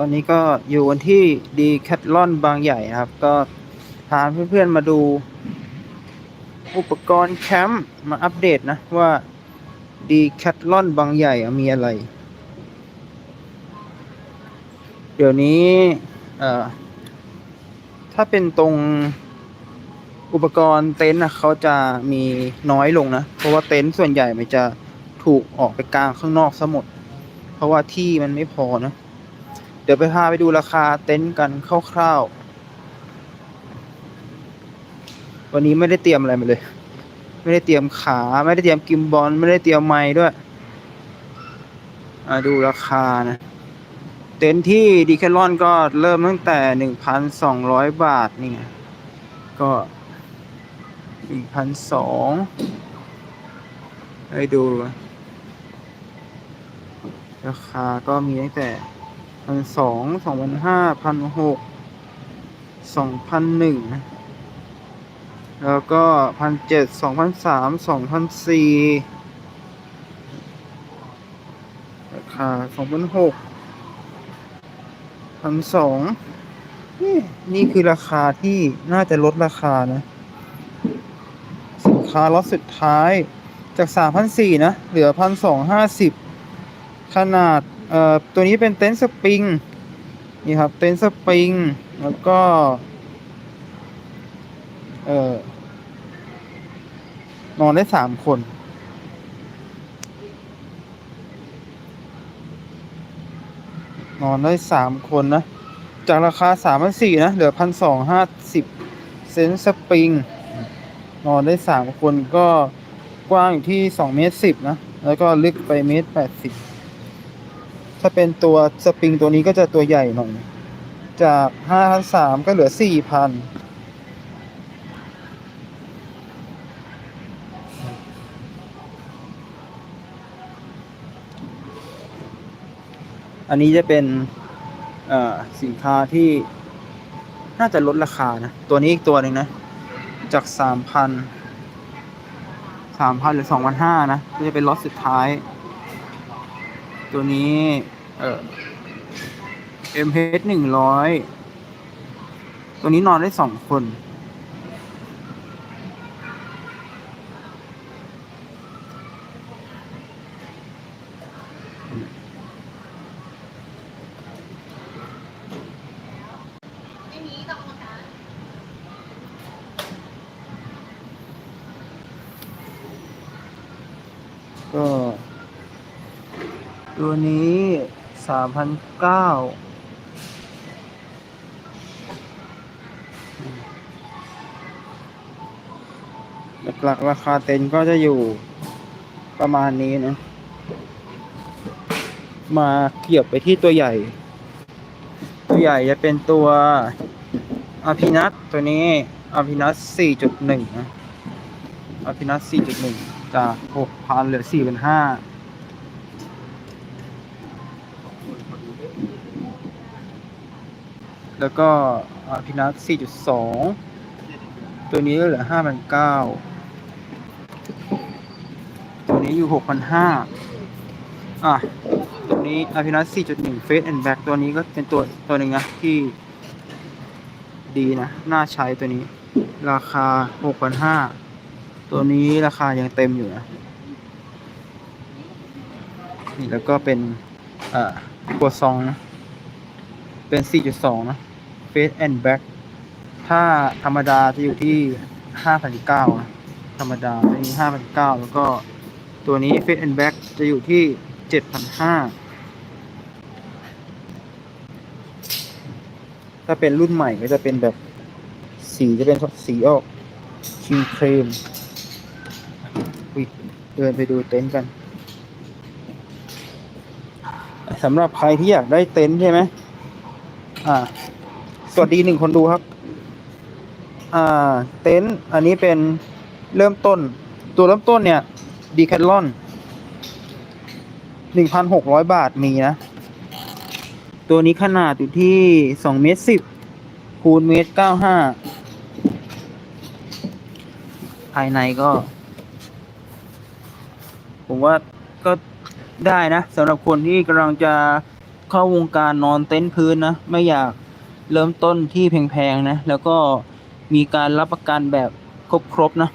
ตอนนี้ก็อยู่กันที่ดีแคทลอนบางใหญ่ครับ ก็พาเพื่อนๆมาดูอุปกรณ์แคมป์มาอัปเดตนะว่าดีแคทลอนบางใหญ่มีอะไร เดี๋ยวนี้ถ้าเป็นตรงอุปกรณ์เต็นท์นะเขาจะมีน้อยลงนะ เพราะว่าเต็นท์ส่วนใหญ่มันจะถูกออกไปกลางข้างนอกซะหมด เพราะว่าที่มันไม่พอนะ ดี๋ยวไปพาไปดูราคาเต็นท์กันคร่าวๆ วันนี้ไม่ได้เตรียมอะไรมาเลย ไม่ได้เตรียมขา ไม่ได้เตรียมกิมบอล ไม่ได้เตรียมไม้ด้วยมาดูราคานะ เต็นท์ที่ดีแคลอนก็เริ่มตั้งแต่หนึ่งพันสองร้อยบาทนี่ไง ก็หนึ่งพันสองให้ดู ราคาก็มีตั้งแต่ พันสองสองพันห้าพันหกสองพันหนึ่งแล้วก็พันเจ็ดสองพันสามสองพันสี่ราคาสองพันหกพันสองนี่นี่คือราคาที่น่าจะลดราคานะ สินค้าล็อตสุดท้ายจากสามพันสี่นะ เหลือพันสองห้าสิบขนาด เอ่อตัวนี้เป็นเต็นท์สปริงนี่ครับเต็นท์สปริงแล้วก็เอ่อนอนได้สามคนนอนได้สามคนนะ จากราคาสามพันสี่นะ เหลือพันสองห้าสิบเซนสปริง นอนได้สามคนก็กว้างอยู่ที่สองเมตรสิบนะ แล้วก็ลึกไปเมตรแปดสิบ ถ้าเป็นตัวสปริงตัวนี้ก็จะตัวใหญ่หน่อย จากห้าพันสามก็เหลือสี่พันอันนี้จะเป็นสินค้าที่น่าจะลดราคานะ ตัวนี้อีกตัวหนึ่งนะ จากสามพันสามพันหรือสองพันห้านะ ก็จะเป็นล็อตสุดท้าย ตัวนี้ เอ่อ MH หนึ่งร้อยตัวนี้นอนได้สองคน ก็ ตัวนี้ สามพันเก้าหลักๆราคาเต็นท์ก็จะอยู่ประมาณนี้นะ มาเกี่ยวไปที่ตัวใหญ่ ตัวใหญ่จะเป็นตัวอาพินัทตัวนี้อาพินัท4.1นะอาพินัท4.1 จาก 6,000 เหลือ 4,500 แล้วก็พินัท4.2 ตัวนี้เหลือ 5,900 ตัวนี้อยู่ 6,500 อะ ตัวนี้อาพินัท4.1 Face and Back ตัวนี้ก็เป็นตัวตัวหนึ่งนะที่ดีนะ น่าใช้ตัวนี้ ราคา 6,500 ตัวนี้ราคายังเต็มอยู่นะ นี่แล้วก็เป็น อ่าตัวซองนะ เป็น 4.2 นะ Face and Back ถ้าธรรมดาจะอยู่ที่5,900นะธรรมดาจะอยู่5,900แล้วก็ตัวนี้ Face and Back จะอยู่ที่7,500ถ้าเป็นรุ่นใหม่ก็จะเป็นแบบสีจะเป็นสีออกครีครีมเดินไปดูเต็นท์กันสำหรับใครที่อยากได้เต็นท์ใช่ไหมอ่า สวัสดีหนึ่งคนดูครับ อ่า เต็นท์อันนี้เป็นเริ่มต้น ตัวเริ่มต้นเนี่ยดีแคทลอนหนึ่งพันหกร้อยบาทมีนะ ตัวนี้ขนาดอยู่ที่สองเมตรสิบคูณเมตรเก้าห้าภายในก็ ผมว่าก็ได้นะสำหรับคนที่กำลังจะเข้าวงการนอนเต็นท์พื้นนะ ไม่อยาก เริ่มต้นที่แพงๆนะ แล้วก็มีการรับประกันแบบครบๆนะ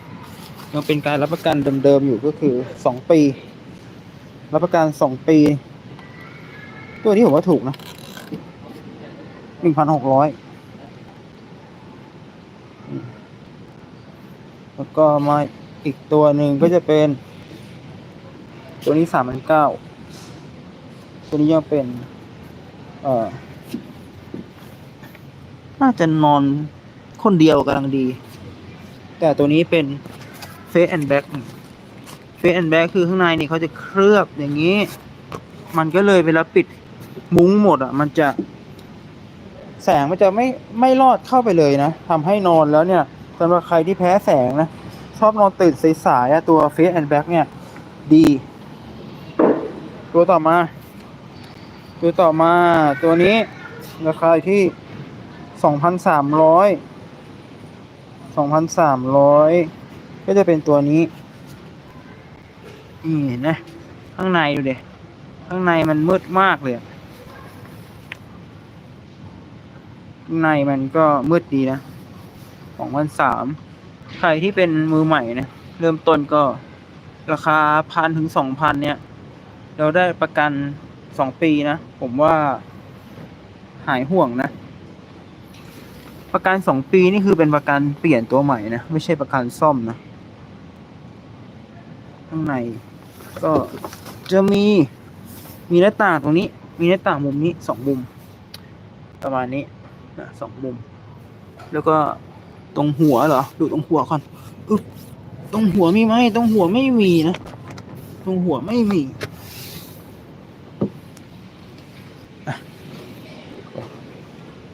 ยังเป็นการรับประกันเดิมๆอยู่ก็คือสองปี รับประกันสองปี ตัวที่ผมว่าถูกนะหนึ่งพันหกร้อยแล้วก็มาอีกตัวหนึ่งก็จะเป็น ตัวนี้สามพันเก้าตัวนี้ยังเป็น เอ่อ น่าจะนอนคนเดียวกำลังดี แต่ตัวนี้เป็นเฟสแอนด์แบ็กเฟสแอนด์แบ็กคือข้างในนี่เขาจะเคลือบอย่างนี้ มันก็เลยเวลาปิดมุ้งหมดอะ มันจะ แสงมันจะไม่ไม่รอดเข้าไปเลยนะทำให้นอนแล้วเนี่ยสำหรับใครที่แพ้แสงนะ ชอบนอนตื่นสายๆตัวเฟสแอนด์แบ็กเนี่ย ดี ตัวต่อมา ตัวต่อมาตัวนี้ราคาที่ สองพันสามร้อยสองพันสามร้อยก็จะเป็นตัวนี้ นี่เห็นะ ข้างในดูเด็ข้างในมันมืดมากเลยข้างในมันก็มืดดีนะสองพันสามใครที่เป็นมือใหม่นะเริ่มต้นก็ราคาพันถึงสองพันเนี่ย เราได้ประกันสองปีนะ ผมว่าหายห่วงนะ ประกันสองปีนี่คือเป็นประกันเปลี่ยนตัวใหม่นะ ไม่ใช่ประกันซ่อมนะ ข้างใน ก็จะมีมีหน้าต่างตรงนี้ มีหน้าต่างมุมนี้สองมุม ประมาณนี้นะสองมุม แล้วก็ตรงหัวเหรอ ดูตรงหัวก่อนอึ๊บตรงหัวมีไหมตรงหัวไม่มีนะ ตรงหัวไม่มี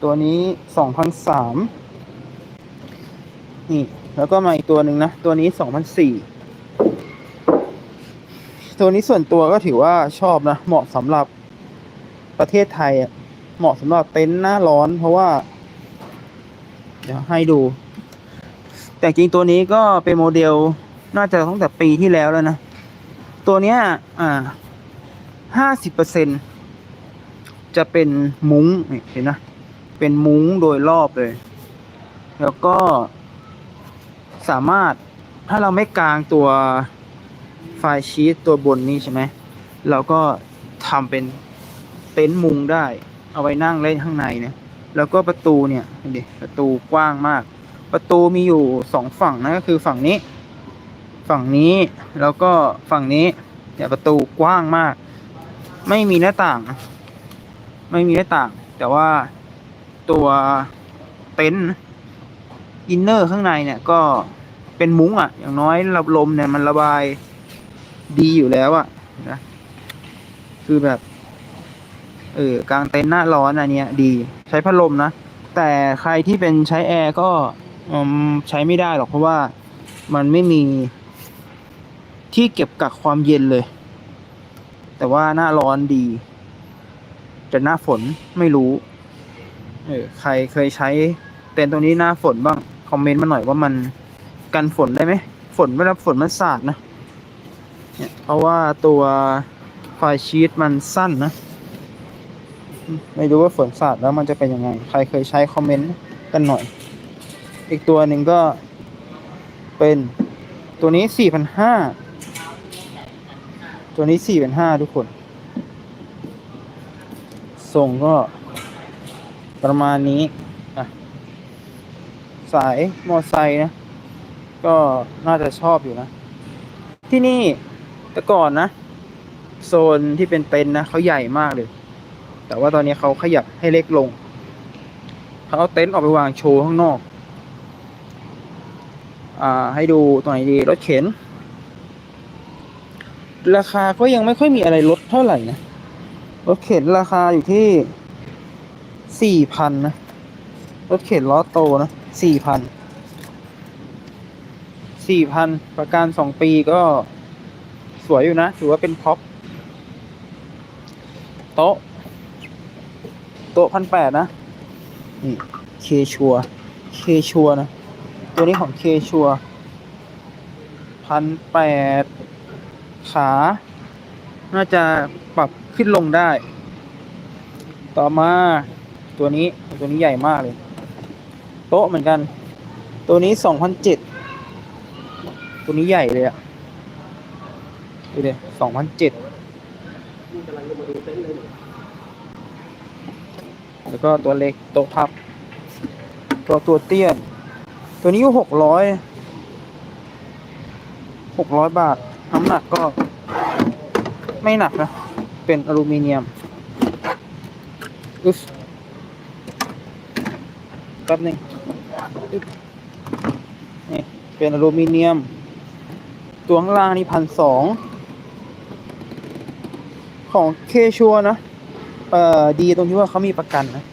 ตัวนี้สองพันสามนี่ แล้วก็มาอีกตัวหนึ่งนะ ตัวนี้สองพันสี่ตัวนี้ส่วนตัวก็ถือว่าชอบนะ เหมาะสำหรับประเทศไทยอะเหมาะสำหรับเต็นท์หน้าร้อน เพราะว่า เดี๋ยวให้ดู แต่จริงตัวนี้ก็เป็นโมเดลน่าจะตั้งแต่ปีที่แล้วแล้วนะ ตัวเนี้ย อ่าห้าสิบเปอร์เซ็นจะเป็นมุ้งนี่เห็นนะ เป็นมุ้งโดยรอบเลย แล้วก็สามารถถ้าเราไม่กลางตัวไฟชีตตัวบนนี้ใช่ไหมเราก็ทำเป็นเต็นท์มุงได้ เอาไว้นั่งเล่นข้างในเนี่ยแล้วก็ประตูเนี่ยดิประตูกว้างมาก ประตูมีอยู่สองฝั่งนะก็คือฝั่งนี้ ฝั่งนี้แล้วก็ฝั่งนี้เนี่ยประตูกว้างมาก ไม่มีหน้าต่าง ไม่มีหน้าต่าง แต่ว่า ตัวเต็นท์อินเนอร์ข้างในเนี่ยก็เป็นมุ้งอะ อย่างน้อยระลมเนี่ยมันระบายดีอยู่แล้วอะนะคือแบบเออกลางเต็นท์หน้าร้อนอันเนี้ยดีใช้พัดลมนะ แต่ใครที่เป็นใช้แอร์ก็ใช้ไม่ได้หรอกเพราะว่ามันไม่มีที่เก็บกักความเย็นเลย แต่ว่าหน้าร้อนดี แต่หน้าฝนไม่รู้ เออใครเคยใช้เต็นท์ตัวนี้หน้าฝนบ้าง คอมเมนต์มาหน่อยว่ามันกันฝนได้ไหม ฝนเวลาฝนมันสาดนะเนี่ยเพราะว่าตัวไฟชีตมันสั้นนะ ไม่รู้ว่าฝนสาดแล้วมันจะเป็นยังไง ใครเคยใช้คอมเมนต์กันหน่อย อีกตัวหนึ่งก็เป็นตัวนี้สี่พันห้าตัวนี้สี่พันห้าทุกคนส่งก็ ประมาณนี้อะสายมอไซค์นะ ก็น่าจะชอบอยู่นะ ที่นี่แต่ก่อนนะ โซนที่เป็นเต็นนะเขาใหญ่มากเลย แต่ว่าตอนนี้เขาขยับให้เล็กลงเขาเอาเต็นท์ออกไปวางโชว์ข้างนอก อ่า ให้ดูตรงไหนดีรถเข็น ราคาก็ยังไม่ค่อยมีอะไรลดเท่าไหร่นะรถเข็นราคาอยู่ที่ สี่พันนะ รถเข็นล้อโตนะสี่พันสี่พันประกันสองปีก็สวยอยู่นะ ถือว่าเป็นพ็อปโต๊ะ โต๊ะพันแปดนะ นี่เคชัวเคชัวนะ ตัวนี้ของเคชัวพันแปดขา น่าจะปรับขึ้นลงได้ ต่อมา ตัวนี้ตัวนี้ใหญ่มากเลย โต๊ะเหมือนกัน ตัวนี้สองพันเจ็ดตัวนี้ใหญ่เลยอะดูดิสองพันเจ็ดแล้วก็ตัวเล็กโต๊ะพับ ตัวตัวเตี้ยตัวนี้หกร้อยหกร้อยบาทน้ำหนักก็ไม่หนักนะ เป็นอลูมิเนียมอึ๊บแป๊บหนึงอึ๊บนี่เป็นอลูมิเนียม ตัวข้างล่างนี่พันสองของเคชัวนะ เอ่อ ดีตรงที่ว่าเขามีประกันนะ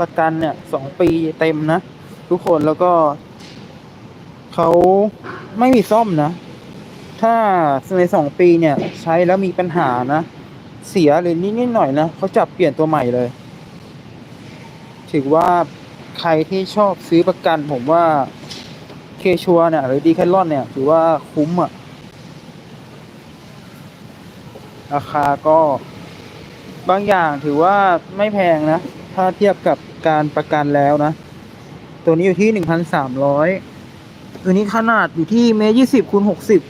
ประกันเนี่ยสองปีเต็มนะ ทุกคนแล้วก็ เขาไม่มีซ่อมนะ ถ้าในสองปีเนี่ย ใช้แล้วมีปัญหานะ เสียหรือนิดๆหน่อยนะเขาจับเปลี่ยนตัวใหม่เลย ถือว่า รที่ชอบซื้อประกัน ผมว่าเคชัวเนี่ยหรือดีแคลอนเนี่ยถือว่าคุ้มอะราคาก็บางอย่างถือว่าไม่แพงนะ ถ้าเทียบกับการประกันแล้วนะ ตัวนี้อยู่ที่หนึ่งพันสามร้อยตัวนี้ขนาดอยู่ที่เมตรยี่สิบคูณหกสิบ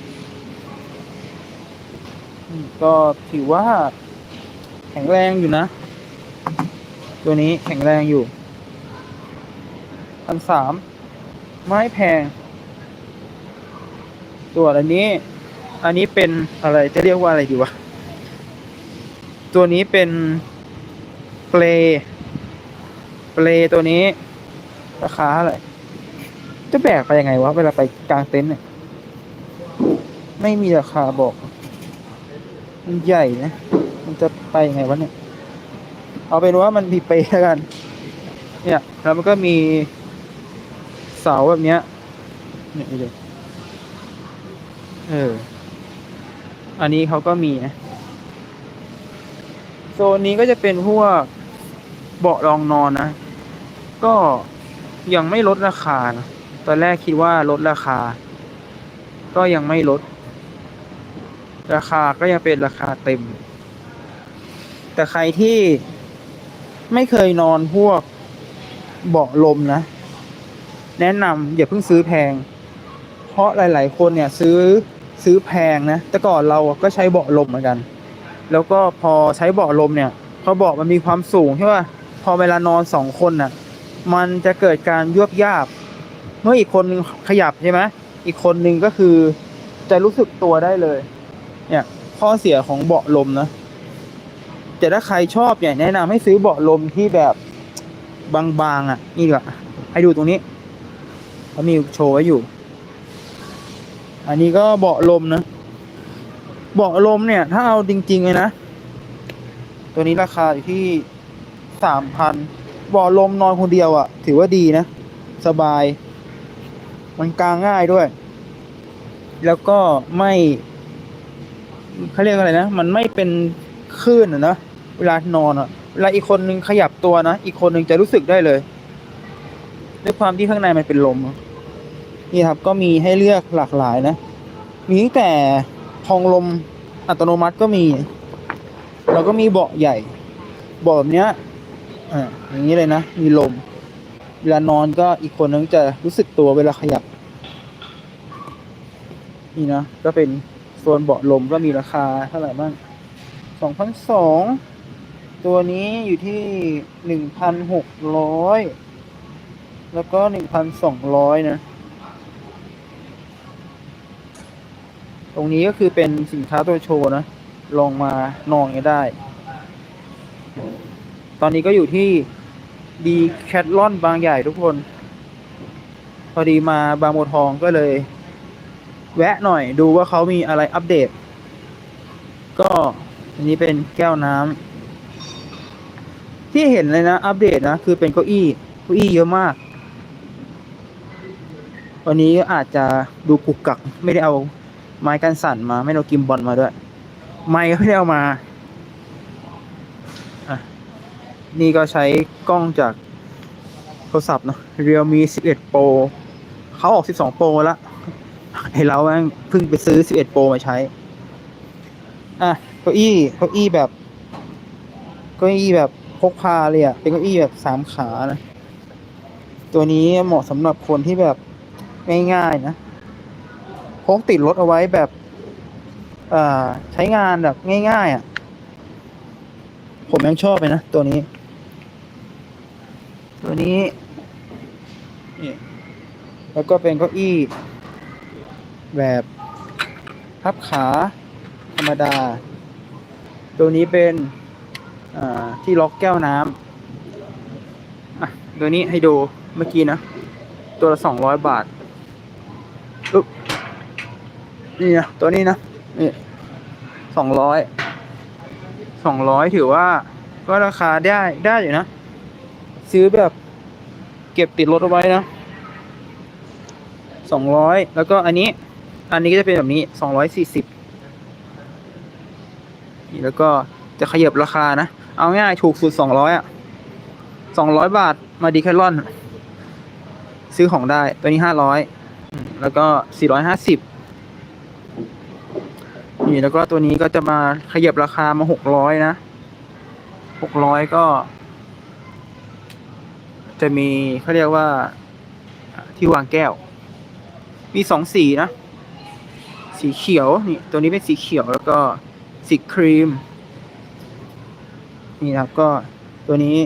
ก็ถือว่าแข็งแรงอยู่นะ ตัวนี้แข็งแรงอยู่ พันสามไม่แพง ตัวอันนี้ อันนี้เป็นอะไรจะเรียกว่าอะไรดีวะ ตัวนี้เป็นเปลเปลตัวนี้ ราคาเท่าไรจะแบกไปยังไงวะ เวลาไปกลางเต็นท์เนี่ย ไม่มีราคาบอก มันใหญ่นะ มันจะไปยังไงวะเนี่ย เอาเป็นว่ามันมีเปแล้วกัน เนี่ย แล้วมันก็มี เสาแบบเนี้ยเนี่ยดูเออ อันนี้เขาก็มีนะ โซนนี้ก็จะเป็นพวกเบาะรองนอนนะ ก็ยังไม่ลดราคานะตอนแรกคิดว่าลดราคา ก็ยังไม่ลด ราคาก็ยังเป็นราคาเต็ม แต่ใครที่ไม่เคยนอนพวกเบาะลมนะ แนะนำอย่าเพิ่งซื้อแพง เพราะหลาย ๆ คนเนี่ยซื้อซื้อแพงนะแต่ก่อนเราก็ใช้เบาะลมเหมือนกัน แล้วก็พอใช้เบาะลมเนี่ยพอเบาะมันมีความสูงใช่ป่ะพอเวลานอนสองคนน่ะ มันจะเกิดการยวบยาบ เมื่ออีกคนนึงขยับใช่ไหมอีกคนนึงก็คือจะรู้สึกตัวได้เลย เนี่ยข้อเสียของเบาะลมนะแต่ถ้าใครชอบเนี่ยแนะนำให้ซื้อเบาะลมที่แบบบางๆอะ นี่ดีกว่าให้ดูตรงนี้ เขามีโชว์ไว้อยู่ อันนี้ก็เบาะลมนะ เบาะลมเนี่ย ถ้าเอาจริงๆเลยนะ ตัวนี้ราคาอยู่ที่สามพันเบาะลมนอนคนเดียวอะ่ะ ถือว่าดีนะ สบาย มันกลางง่ายด้วย แล้วก็ไม่เขาเรียกอะไรนะ มันไม่เป็นคลื่นอะนะ เวลานอนอะ่ะ เวลาอีกคนนึงขยับตัวนะ อีกคนนึงจะรู้สึกได้เลย ด้วยความที่ข้างในมันเป็นลม นี่ครับก็มีให้เลือกหลากหลายนะ มีตั้งแต่พองลมอัตโนมัติก็มี แล้วก็มีเบาะใหญ่เบาะแบบเนี้ยอ่าอย่างนี้เลยนะ มีลม เวลานอนก็อีกคนนึงจะรู้สึกตัวเวลาขยับ นี่นะ ก็เป็นโซนเบาะลมก็มีราคาเท่าไหร่บ้างสองพันสองตัวนี้อยู่ที่หนึ่งพันหกร้อย แล้วก็หนึ่งพันสองร้อยนะ ตรงนี้ก็คือเป็นสินค้าตัวโชว์นะ ลองมานอนกันได้ ตอนนี้ก็อยู่ที่ดีแคทลอนบางใหญ่ทุกคน พอดีมาบางบัวทองก็เลย แวะหน่อยดูว่าเขามีอะไรอัปเดต ก็อันนี้เป็นแก้วน้ำที่เห็นเลยนะ อัปเดตนะ คือเป็นเก้าอี้เก้าอี้เยอะมาก วันนี้อาจจะดูกุกกักไม่ได้เอาไม้กันสั่นมา ไม่ได้เอากิมบอลมาด้วย ไม้ก็ไม่ได้เอามาอะนี่ก็ใช้กล้องจากโทรศัพท์เนาะ Realme 11 Pro เขาออก 12 Pro แล้วไอเราแม่งเพิ่งไปซื้อ 11 Pro มาใช้ อะเก้าอี้เก้าอี้แบบเก้าอี้แบบพกพาเลยอะเป็นเก้าอี้แบบสามขานะ ตัวนี้เหมาะสำหรับคนที่แบบ ง่ายๆนะพกติดรถเอาไว้แบบอ่าใช้งานแบบง่ายๆอะ่ะ ผมยังชอบเลยนะ ตัวนี้ ตัวนี้นี่แล้วก็เป็นเก้าอี้ แบบพับขา ธรรมดา ตัวนี้เป็นที่ล็อกแก้วน้ำอะตัวนี้ให้ดูเมื่อกี้นะ ตัวละสองร้อยบาท นี่นะตัวนี้นะนี่สองร้อยสองร้อยถือว่า ก็ราคาได้ได้อยู่นะ ซื้อแบบเก็บติดรถเอาไว้นะสองร้อยแล้วก็อันนี้ อันนี้ก็จะเป็นแบบนี้สองร้อยสี่สิบนี่แล้วก็จะขยับราคานะ เอาง่ายถูกสุดสองร้อยอะสองร้อยบาทมาดีแคลอน ซื้อของได้ตัวนี้ห้าร้อยแล้วก็สี่ร้อยห้าสิบ แล้วก็ตัวนี้ก็จะมาขยับราคามาหกร้อยนะหกร้อยก็ จะมีเขาเรียกว่าที่วางแก้ว มีสองสีนะ สีเขียวนี่ตัวนี้เป็นสีเขียวแล้วก็สีครีม นี่ครับก็ตัวนี้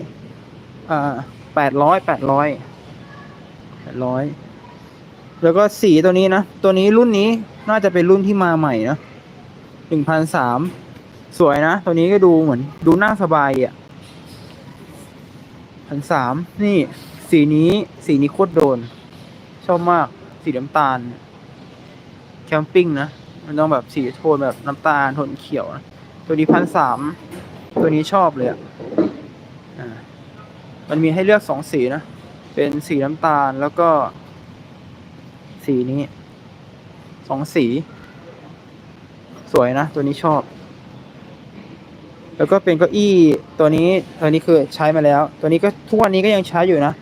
อ่าแปดร้อยแปดร้อยแปดร้อยแล้วก็สีตัวนี้นะ ตัวนี้รุ่นนี้น่าจะเป็นรุ่นที่มาใหม่นะ หนึ่งพันสามสวยนะ ตัวนี้ก็ดูเหมือน ดูนั่งสบายอะพันสามนี่ สีนี้สีนี้โคตรโดน ชอบมากสีน้ำตาล แคมปิ้งนะ มันต้องแบบสีโทนแบบน้ำตาลโทนเขียวนะตัวนี้พันสามตัวนี้ชอบเลยอะมันมีให้เลือกสองสีนะ เป็นสีน้ำตาลแล้วก็ สีนี้สองสี สวยนะ ตัวนี้ชอบ แล้วก็เป็นเก้าอี้ตัวนี้ตัวนี้คือใช้มาแล้ว ตัวนี้ก็ทุกวันนี้ก็ยังใช้อยู่นะ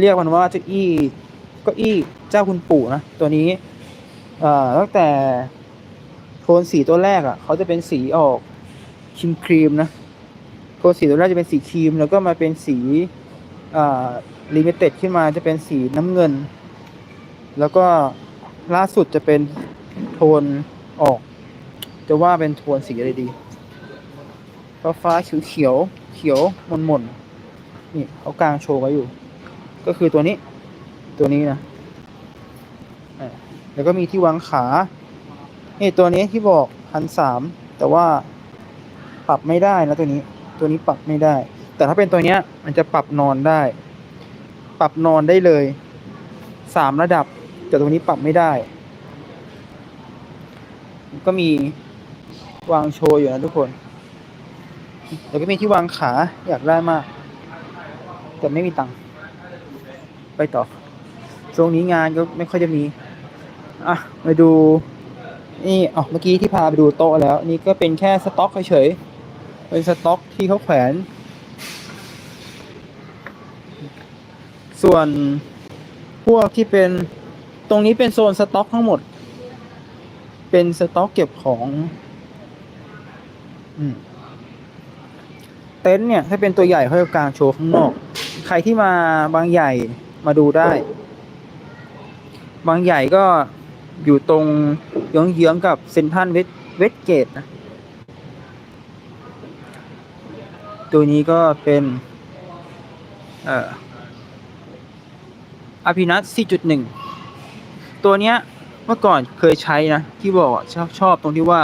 เรียกมันว่าเก้าอี้เก้าอี้เจ้าคุณปู่นะ ตัวนี้เอ่อตั้งแต่โทนสีตัวแรกอะ่ะเขาจะเป็นสีออกครีมครีมนะโทนสีตัวแรกจะเป็นสีครีม แล้วก็มาเป็นสีอ่าลิมิเต็ดขึ้นมาจะเป็นสีน้ำเงิน แล้วก็ล่าสุดจะเป็นโทนออก จะว่าเป็นโทนสีอะไรดี ฟ้าฟ้าเขียวเขียวเขียวมนมนนี่เขากลางโชว์ไว้อยู่ ก็คือตัวนี้ ตัวนี้นะแล้วก็มีที่วางขานี่ตัวนี้ที่บอกพันสามแต่ว่าปรับไม่ได้นะตัวนี้ ตัวนี้ปรับไม่ได้ แต่ถ้าเป็นตัวเนี้ย มันจะปรับนอนได้ ปรับนอนได้เลยสามระดับ แต่ตัวนี้ปรับไม่ได้ ก็มี วางโชว์อยู่นะทุกคนแล้วก็มีที่วางขาอยากได้มาก แต่ไม่มีตังค์ไปต่อช่วงนี้งานก็ไม่ค่อยจะมี อะมาดู นี่อ๋อเมื่อกี้ที่พาไปดูโต๊ะแล้ว นี่ก็เป็นแค่สต็อกเฉยๆเป็นสต็อกที่เขาแขวน ส่วนพวกที่เป็นตรงนี้เป็นโซนสต็อกทั้งหมด เป็นสต็อกเก็บของ เต็นท์เนี่ย ถ้าเป็นตัวใหญ่เขาจะกางโชว์ข้างนอก ใครที่มาบางใหญ่มาดูได้ บางใหญ่ก็อยู่ตรงเยื้องๆกับเซนทันเวสเวสเกตนะ ตัวนี้ก็เป็น เอ่ออภินัท4.1 ตัวเนี้ยเมื่อก่อนเคยใช้นะ ที่บอกชอบชอบตรงที่ว่า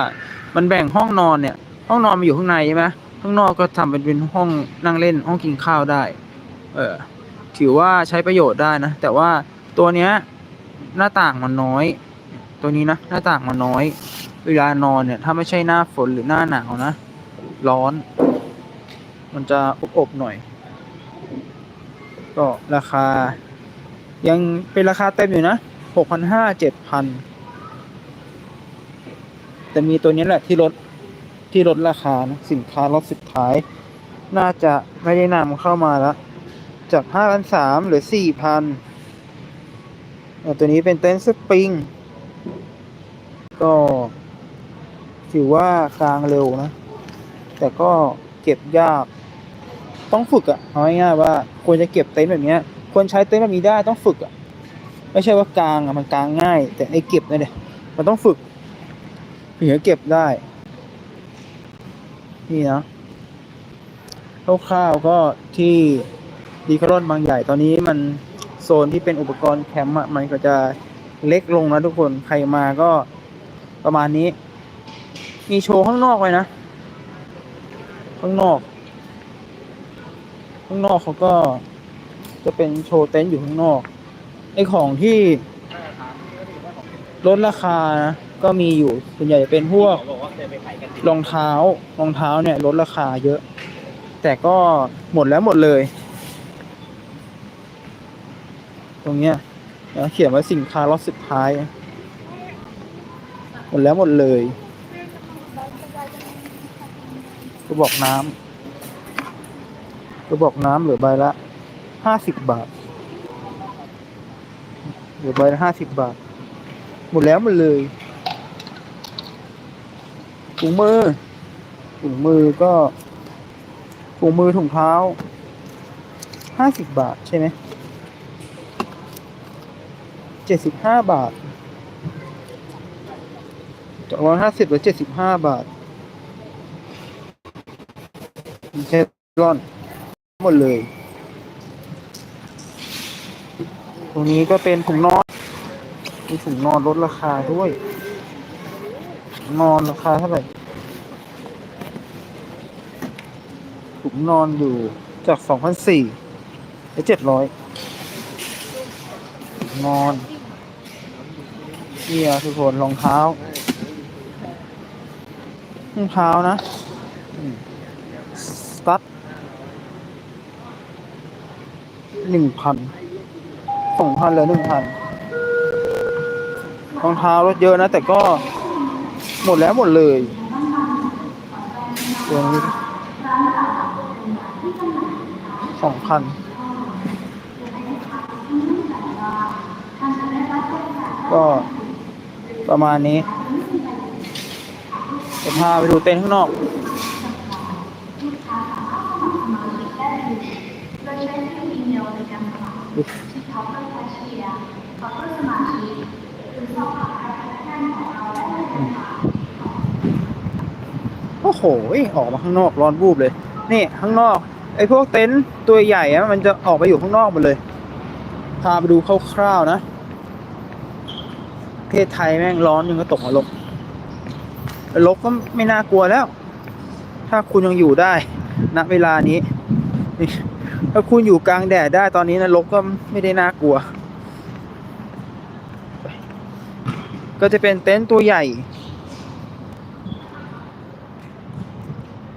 มันแบ่งห้องนอนเนี่ย ห้องนอนมันอยู่ข้างในใช่ไหมข้างนอกก็ทำเป็นเป็นห้องนั่งเล่นห้องกินข้าวได้ เออ ถือว่าใช้ประโยชน์ได้นะ แต่ว่าตัวเนี้ยหน้าต่างมันน้อย ตัวนี้นะหน้าต่างมันน้อย เวลานอนเนี่ย ถ้าไม่ใช่หน้าฝนหรือหน้าหนาวนะ ร้อน มันจะอบๆหน่อย ก็ราคา ยังเป็นราคาเต็มอยู่นะหกพันห้าเจ็ดพันแต่มีตัวนี้แหละที่ลด ที่ลดราคานะสินค้าลดสุดท้าย น่าจะไม่ได้นำเข้ามาแล้วจากห้าพันสามหรือสี่พันตัวนี้เป็นเต็นท์สปริง ก็ถือว่ากลางเร็วนะ แต่ก็เก็บยาก ต้องฝึกอะเอาง่ายๆว่าควรจะเก็บเต็นท์แบบนี้ควรใช้เต็นท์แบบนี้ได้ต้องฝึกอะไม่ใช่ว่ากลางอะมันกลางง่าย แต่ไอ้เก็บเนี่ยมันต้องฝึกถึงจะเก็บได้ นี่นะคร่าวๆก็ที่ดีคารอนบางใหญ่ตอนนี้มันโซนที่เป็นอุปกรณ์แคมป์มันก็จะเล็กลงนะทุกคนใครมาก็ประมาณนี้ มีโชว์ข้างนอกไว้นะ ข้างนอก ข้างนอกเขาก็จะเป็นโชว์เต็นท์อยู่ข้างนอกไอของที่ลดราคานะ ก็มีอยู่ส่วนใหญ่จะเป็นพวกบอกว่าเคยไปขายกันรองเท้ารองเท้าเนี่ยลดราคาเยอะ แต่ก็หมดแล้วหมดเลย ตรงเนี้ยนะเขียนว่าสินค้าล็อตสุดท้าย หมดแล้วหมดเลย กระบอกน้ำกระบอกน้ำเหลือใบละห้าสิบบาท เหลือใบละห้าสิบบาท หมดแล้วหมดเลย ถุงมือ ถุงมือก็ ถุงมือถุงเท้าห้าสิบบาทใช่ไหมเจ็ดสิบห้าบาทจากร้อยห้าสิบหลือเจ็ดสิบห้าบาทเชฟรอนหมดเลย ตรงนี้ก็เป็นถุงนอนมีถุงนอนลดราคาด้วย นอนราคาเท่าไหร่ถุงนอนอยู่จากสองพันสี่ไปเจ็ดร้อยนอนเนี่ยทุกคนรองเท้ารองเท้านะสตัดหนึ่งพันสองพันเลือหนึ่งพันรองเท้ารถเยอะนะ แต่ก็ หมดแล้วหมดเลยตัวนี้สองพันก็ประมาณนี้จะพาไปดูเต็นท์ข้างนอกโอ้ โหออกมาข้างนอกร้อนบูบเลย นี่ข้างนอกไอ้พวกเต็นท์ตัวใหญ่อะมันจะออกไปอยู่ข้างนอกหมดเลย พาไปดูคร่าวๆนะประเทศไทยแม่งร้อนยังก็ตกนรกนรกก็ไม่น่ากลัวแล้ว ถ้าคุณยังอยู่ได้ณเวลานี้ถ้าคุณอยู่กลางแดดได้ตอนนี้นรกก็ไม่ได้น่ากลัว ก็จะเป็นเต็นท์ตัวใหญ่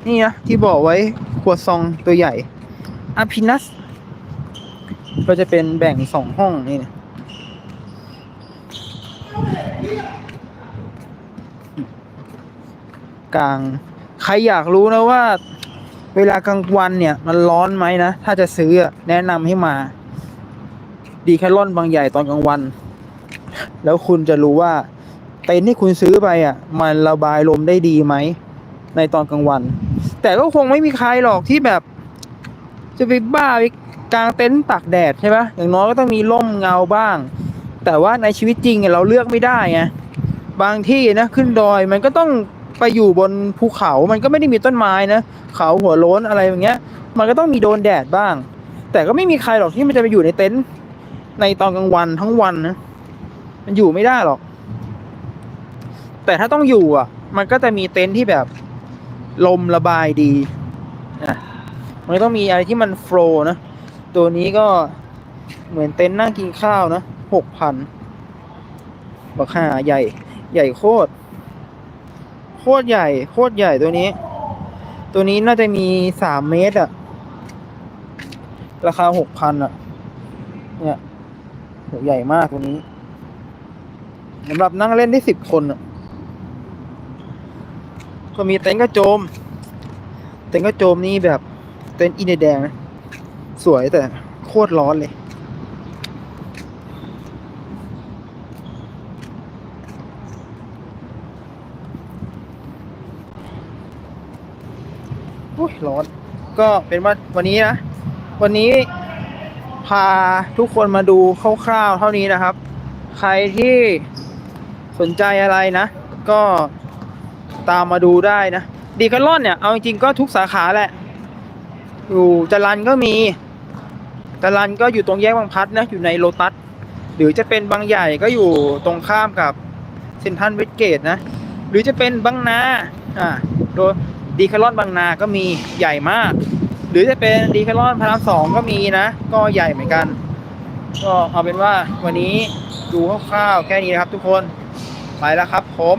นี่นะที่บอกไว้ขวดซองตัวใหญ่อาพินัสก็จะเป็นแบ่งสองห้องนี่นะกลาง ใครอยากรู้นะว่า เวลากลางวันเนี่ย มันร้อนไหมนะ ถ้าจะซื้ออะแนะนำให้มา ดีแคลอนบางใหญ่ตอนกลางวัน แล้วคุณจะรู้ว่าเต็นท์ที่คุณซื้อไปอะ มันระบายลมได้ดีไหม ในตอนกลางวัน แต่ก็คงไม่มีใครหรอกที่แบบ จะไปบ้าไปกลางเต็นท์ตากแดดใช่ปะอย่างน้อยก็ต้องมีร่มเงาบ้าง แต่ว่าในชีวิตจริงเนี่ยเราเลือกไม่ได้ไงบางที่นะขึ้นดอยมันก็ต้องไปอยู่บนภูเขามันก็ไม่ได้มีต้นไม้นะเขาหัวโล้นอะไรอย่างเงี้ย มันก็ต้องมีโดนแดดบ้าง แต่ก็ไม่มีใครหรอกที่มันจะไปอยู่ในเต็นท์ในตอนกลางวันทั้งวันนะมันอยู่ไม่ได้หรอก แต่ถ้าต้องอยู่อะ มันก็จะมีเต็นท์ที่แบบ ลมระบายดีอะมันต้องมีอะไรที่มันโฟล์นะ ตัวนี้ก็เหมือนเต็นท์นั่งกินข้าวนะหกพันบักห่าใหญ่ ใหญ่โคตร โคตรใหญ่ โคตรใหญ่ตัวนี้ ตัวนี้น่าจะมีสามเมตรอะราคาหกพันอะเนี่ยใหญ่มากตัวนี้สำหรับนั่งเล่นได้สิบคนอะ ก็มีเต็นท์กระโจม เต็นท์กระโจมนี่แบบเต็นท์อินเดียแดงนะสวยแต่โคตรร้อนเลย โอ้ยร้อน ก็เป็นว่าวันนี้นะ วันนี้พาทุกคนมาดูคร่าวๆเท่านี้นะครับ ใครที่สนใจอะไรนะ ก็ ตามมาดูได้นะดีคาร์ลอนเนี่ย เอาจริงๆก็ทุกสาขาแหละ อยู่จรันก็มีจรันก็อยู่ตรงแยกบางพัดนะ อยู่ในโลตัส หรือจะเป็นบางใหญ่ก็อยู่ตรงข้ามกับเซนทรัลเวสเกตนะ หรือจะเป็นบางนา อ่า โดยดีคาร์ลอนบางนาก็มีใหญ่มาก หรือจะเป็นดีคาร์ลอนพระรามสองก็มีนะ ก็ใหญ่เหมือนกัน ก็เอาเป็นว่าวันนี้ดูคร่าวๆแค่นี้นะครับทุกคน ไปแล้วครับผม